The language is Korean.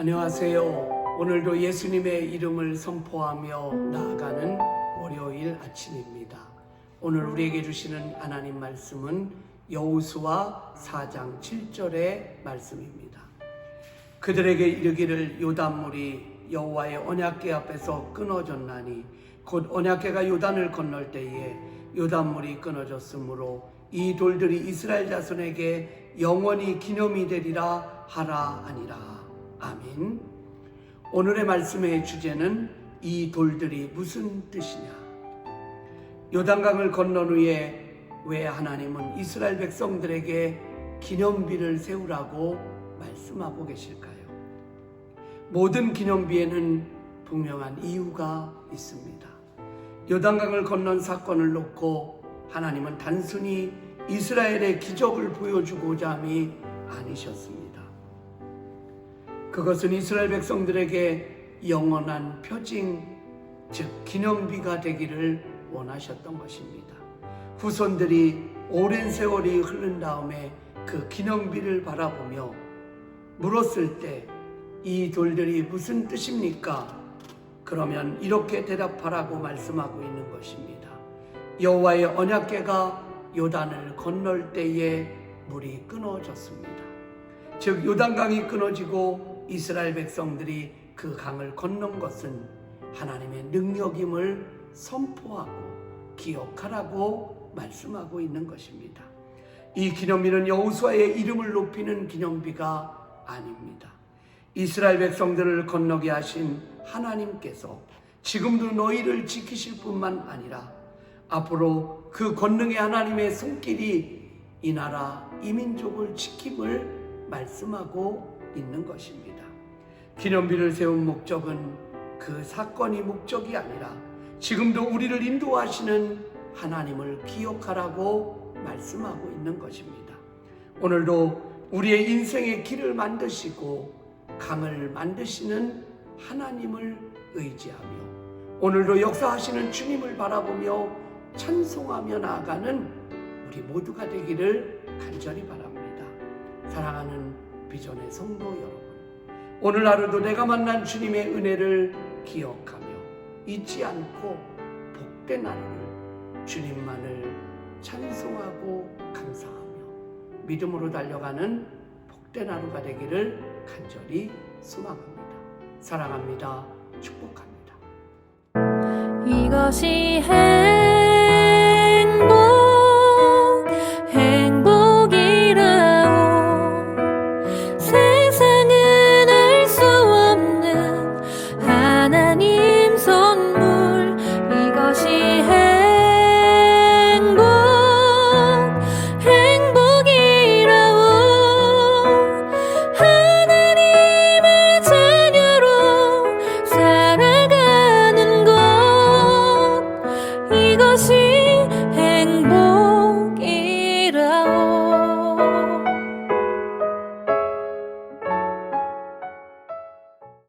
안녕하세요. 오늘도 예수님의 이름을 선포하며 나아가는 월요일 아침입니다. 오늘 우리에게 주시는 하나님 말씀은 여우수와 4장 7절의 말씀입니다. 그들에게 이르기를 요단물이 여호와의 언약궤 앞에서 끊어졌나니 곧 언약궤가 요단을 건널 때에 요단물이 끊어졌으므로 이 돌들이 이스라엘 자손에게 영원히 기념이 되리라 하라 아니라 아멘. 오늘의 말씀의 주제는 이 돌들이 무슨 뜻이냐? 요단강을 건넌 후에 왜 하나님은 이스라엘 백성들에게 기념비를 세우라고 말씀하고 계실까요? 모든 기념비에는 분명한 이유가 있습니다. 요단강을 건넌 사건을 놓고 하나님은 단순히 이스라엘의 기적을 보여주고자 함이 아니셨습니다. 그것은 이스라엘 백성들에게 영원한 표징, 즉 기념비가 되기를 원하셨던 것입니다. 후손들이 오랜 세월이 흐른 다음에 그 기념비를 바라보며 물었을 때 이 돌들이 무슨 뜻입니까? 그러면 이렇게 대답하라고 말씀하고 있는 것입니다. 여호와의 언약궤가 요단을 건널 때에 물이 끊어졌습니다. 즉 요단강이 끊어지고 이스라엘 백성들이 그 강을 건넌 것은 하나님의 능력임을 선포하고 기억하라고 말씀하고 있는 것입니다. 이 기념비는 여호수아의 이름을 높이는 기념비가 아닙니다. 이스라엘 백성들을 건너게 하신 하나님께서 지금도 너희를 지키실 뿐만 아니라 앞으로 그 권능의 하나님의 손길이 이 나라 이 민족을 지킴을 말씀하고 있는 것입니다. 기념비를 세운 목적은 그 사건이 목적이 아니라 지금도 우리를 인도하시는 하나님을 기억하라고 말씀하고 있는 것입니다. 오늘도 우리의 인생의 길을 만드시고 강을 만드시는 하나님을 의지하며 오늘도 역사하시는 주님을 바라보며 찬송하며 나아가는 우리 모두가 되기를 간절히 바랍니다. 사랑하는 비전의 성도 여러분, 오늘 하루도 내가 만난 주님의 은혜를 기억하며 잊지 않고 복된 하루를 주님만을 찬송하고 감사하며 믿음으로 달려가는 복된 하루가 되기를 간절히 소망합니다. 사랑합니다. 축복합니다. 이것이 행 pra?